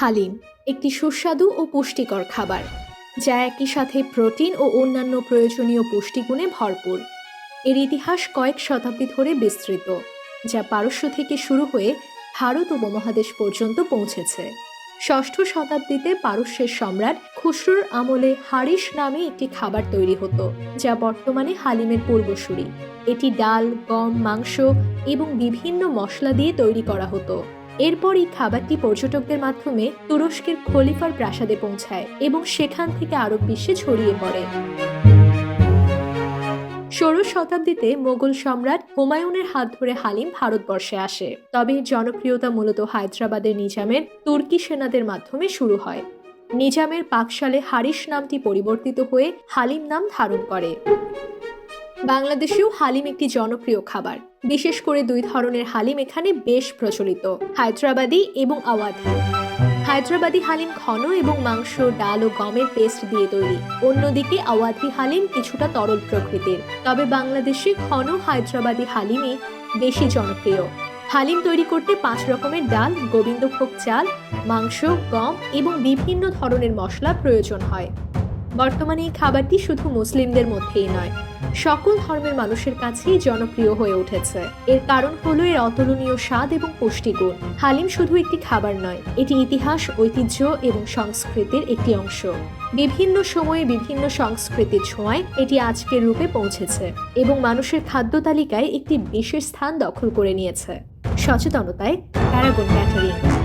হালিম, একটি সুস্বাদু ও পুষ্টিকর খাবার, যা একই সাথে প্রোটিন ও অন্যান্য প্রয়োজনীয় পুষ্টিগুণে ভরপুর। এর ইতিহাস কয়েক শতাব্দী ধরে বিস্তৃত, যা পারস্য থেকে শুরু হয়ে ভারত উপমহাদেশ পর্যন্ত পৌঁছেছে। ষষ্ঠ শতাব্দীতে পারস্যের সম্রাট খুসরুর আমলে হারিস নামে একটি খাবার তৈরি হতো, যা বর্তমানে হালিমের পূর্বসূরি। এটি ডাল, গম, মাংস এবং বিভিন্ন মশলা দিয়ে তৈরি করা হতো। এরপর এই খাবারটি পর্যটকদের মাধ্যমে তুরস্কের খলিফার প্রাসাদে পৌঁছায় এবং সেখান থেকে আরব বিশ্বে ছড়িয়ে পড়ে। ষোড়শ শতাব্দীতে মোগল সম্রাট হুমায়ুনের হাত ধরে হালিম ভারতবর্ষে আসে। তবে জনপ্রিয়তা মূলত হায়দ্রাবাদের নিজামের তুর্কি সেনাদের মাধ্যমে শুরু হয়। নিজামের পাকশালে হারিস নামটি পরিবর্তিত হয়ে হালিম নাম ধারণ করে। বাংলাদেশেও হালিম একটি জনপ্রিয় খাবার। বিশেষ করে দুই ধরনের হালিম এখানে বেশ প্রচলিত, হায়দ্রাবাদি এবং আওয়াধি। হায়দ্রাবাদি হালিম ঘন এবং মাংস, ডাল ও গমের পেস্ট দিয়ে তৈরি। অন্যদিকে আওয়াধি হালিম কিছুটা তরল প্রকৃতির। তবে বাংলাদেশে ঘন হায়দ্রাবাদি হালিমই বেশি জনপ্রিয়। হালিম তৈরি করতে পাঁচ রকমের ডাল, গোবিন্দভোগ চাল, মাংস, গম এবং বিভিন্ন ধরনের মশলা প্রয়োজন হয়। বর্তমানে এই খাবারটি শুধু মুসলিমদের মধ্যেই নয়, সকল ধর্মের মানুষের কাছেই জনপ্রিয় হয়ে উঠেছে। এর কারণ হলো এর অতুলনীয় স্বাদ এবং পুষ্টিগুণ। হালিম শুধু একটি খাবার নয়, এটি ইতিহাস, ঐতিহ্য এবং সংস্কৃতির একটি অংশ। বিভিন্ন সময়ে বিভিন্ন সংস্কৃতির ছোঁয়ায় এটি আজকের রূপে পৌঁছেছে এবং মানুষের খাদ্য তালিকায় একটি বিশেষ স্থান দখল করে নিয়েছে। সচেতনতায় প্যারাগন ক্যাটারিং